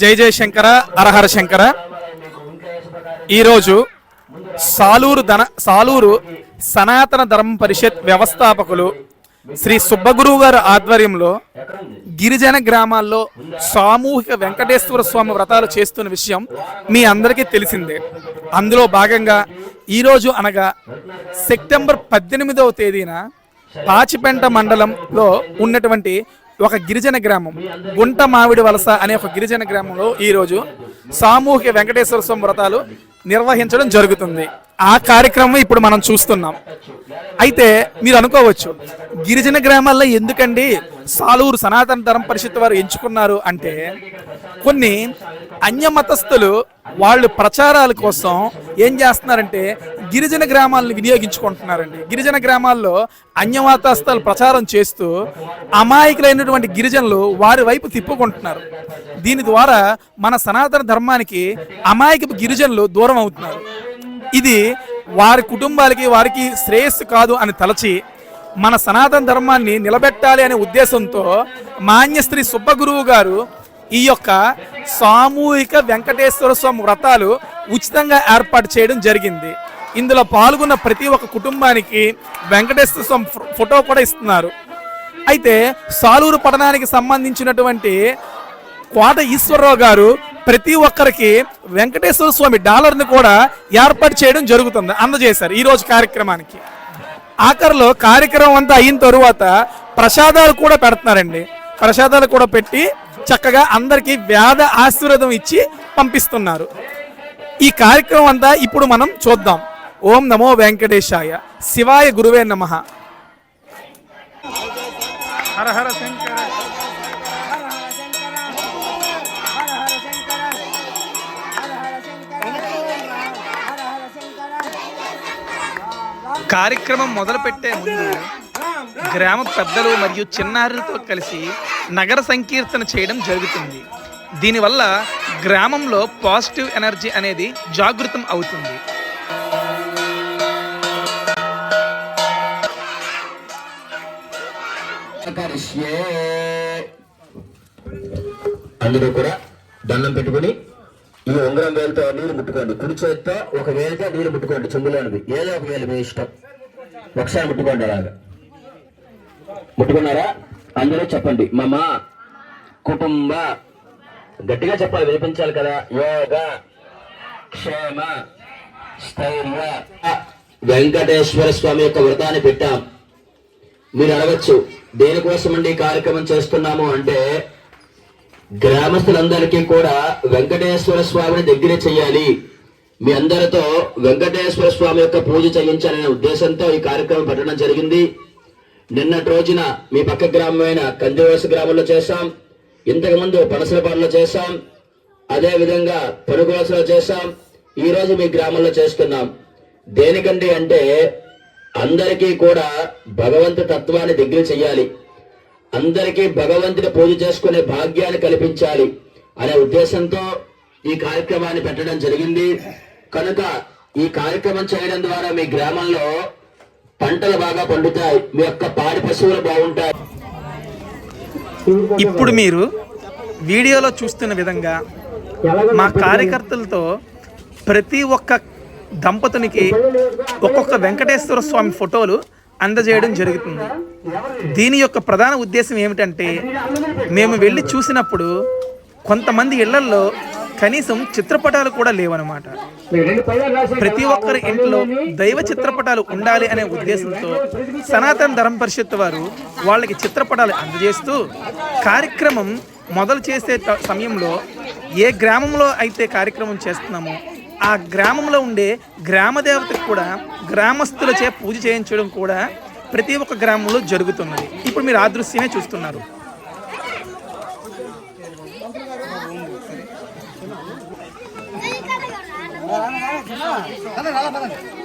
జై జయశంకర అరహర శంకర. ఈరోజు సాలూరు ధన సాలూరు సనాతన ధర్మ పరిషత్ వ్యవస్థాపకులు శ్రీ సుబ్బగురువు గారు ఆధ్వర్యంలో గిరిజన గ్రామాల్లో సామూహిక వెంకటేశ్వర స్వామి వ్రతాలు చేస్తున్న విషయం మీ అందరికీ తెలిసిందే. అందులో భాగంగా ఈరోజు అనగా సెప్టెంబర్ పద్దెనిమిదవ తేదీన పాచిపెంట మండలంలో ఉన్నటువంటి ఒక గిరిజన గ్రామం గుంట మామిడి వలస అనే ఒక గిరిజన గ్రామంలో ఈరోజు సామూహిక వెంకటేశ్వర స్వామి వ్రతాలు నిర్వహించడం జరుగుతుంది. ఆ కార్యక్రమం ఇప్పుడు మనం చూస్తున్నాం. అయితే మీరు అనుకోవచ్చు గిరిజన గ్రామాల్లో ఎందుకండి సాలూరు సనాతన ధర్మ పరిషత్ వారు ఎంచుకున్నారు అంటే కొన్ని అన్యమతస్థులు వాళ్ళు ప్రచారాల కోసం ఏం చేస్తున్నారంటే గిరిజన గ్రామాలను వినియోగించుకుంటున్నారండి. గిరిజన గ్రామాల్లో అన్యవాతాస్తాలు ప్రచారం చేస్తూ అమాయకులైనటువంటి గిరిజనులు వారి వైపు తిప్పుకుంటున్నారు. దీని ద్వారా మన సనాతన ధర్మానికి అమాయకపు గిరిజనులు దూరం అవుతున్నారు. ఇది వారి కుటుంబాలకి వారికి శ్రేయస్సు కాదు అని తలచి మన సనాతన ధర్మాన్ని నిలబెట్టాలి అనే ఉద్దేశంతో మాన్యశ్రీ సుబ్బగురువు గారు ఈ యొక్క సామూహిక వెంకటేశ్వర స్వామి వ్రతాలు ఉచితంగా ఏర్పాటు చేయడం జరిగింది. ఇందులో పాల్గొన్న ప్రతి ఒక్క కుటుంబానికి వెంకటేశ్వర స్వామి ఫోటో కూడా ఇస్తున్నారు. అయితే సాలూరు పట్టణానికి సంబంధించినటువంటి కోట ఈశ్వరరావు గారు ప్రతి ఒక్కరికి వెంకటేశ్వర స్వామి డాలర్ని కూడా ఏర్పాటు చేయడం జరుగుతుంది అందజేశారు ఈరోజు కార్యక్రమానికి. ఆఖరిలో కార్యక్రమం అంతా అయిన తరువాత ప్రసాదాలు కూడా పెడుతున్నారండి. ప్రసాదాలు కూడా పెట్టి చక్కగా అందరికీ వేద ఆశీర్వాదం ఇచ్చి పంపిస్తున్నారు. ఈ కార్యక్రమం అంతా ఇప్పుడు మనం చూద్దాం. ఓం నమో వెంకటేశాయ. శివాయ గురువే నమ. హర హర శంకర. కార్యక్రమం మొదలుపెట్టే ముందు గ్రామ పెద్దలు మరియు చిన్నారులతో కలిసి నగర సంకీర్తన చేయడం జరుగుతుంది. దీనివల్ల గ్రామంలో పాజిటివ్ ఎనర్జీ అనేది జాగృతం అవుతుంది. అందులో అందరూ కూడా దండం పెట్టుకుని ఈ ఉంగరం వేలతో నీళ్ళు ముట్టుకోండి. కుడి చేతితో ఒక వేలతో నీళ్ళు ముట్టుకోండి. చెంబులోనివి ఏదో ఒక వేలు మీ ఇష్టం. ఒకసారి ముట్టుకోండి అలాగా. ముట్టుకున్నారా? అందరూ చెప్పండి. మమ కుటుంబ. గట్టిగా చెప్పాలి వినిపించాలి కదా. యోగ క్షేమ స్థైర్య. వెంకటేశ్వర స్వామి యొక్క వ్రతాన్ని పెట్టాం. మీరు అడగచ్చు దేనికోసమండి ఈ కార్యక్రమం చేస్తున్నాము అంటే గ్రామస్తులందరికీ కూడా వెంకటేశ్వర స్వామిని దగ్గరే చేయాలి మీ అందరితో వెంకటేశ్వర స్వామి యొక్క పూజ చేయించాలనే ఉద్దేశంతో ఈ కార్యక్రమం పెట్టడం జరిగింది. నిన్నటి రోజున మీ పక్క గ్రామమైన కందివలస గ్రామంలో చేశాం. ఇంతకుముందు పనసల పనసలపాడులో చేశాం. అదే విధంగా పనుగువలసలో చేశాం. ఈరోజు మీ గ్రామంలో చేస్తున్నాం. దేనికండి అంటే అందరికీ కూడా భగవంతు తత్వాన్ని దగ్గర చెయ్యాలి. అందరికీ భగవంతుని పూజ చేసుకునే భాగ్యాన్ని కల్పించాలి అనే ఉద్దేశంతో ఈ కార్యక్రమాన్ని పెట్టడం జరిగింది. కనుక ఈ కార్యక్రమం చేయడం ద్వారా మీ గ్రామంలో పంటలు బాగా పండుతాయి. మీ యొక్క పాడి పశువులు బాగుంటాయి. ఇప్పుడు మీరు వీడియోలో చూస్తున్న విధంగా మా కార్యకర్తలతో ప్రతి ఒక్క దంపతునికి ఒక్కొక్క వెంకటేశ్వర స్వామి ఫోటోలు అందజేయడం జరుగుతుంది. దీని యొక్క ప్రధాన ఉద్దేశం ఏమిటంటే మేము వెళ్ళి చూసినప్పుడు కొంతమంది ఇళ్ళల్లో కనీసం చిత్రపటాలు కూడా లేవన్నమాట ప్రతి ఒక్కరి ఇంట్లో దైవ చిత్రపటాలు ఉండాలి అనే ఉద్దేశంతో సనాతన ధర్మ పరిషత్ వారు వాళ్ళకి చిత్రపటాలు అందజేస్తూ కార్యక్రమం మొదలు చేసే సమయంలో ఏ గ్రామంలో అయితే కార్యక్రమం చేస్తున్నామో ఆ గ్రామంలో ఉండే గ్రామ దేవతకు కూడా గ్రామస్తులచే పూజ చేయించడం కూడా ప్రతి ఒక్క గ్రామంలో జరుగుతున్నది. ఇప్పుడు మీరు ఆ దృశ్యమే చూస్తున్నారు. 来了来了来了！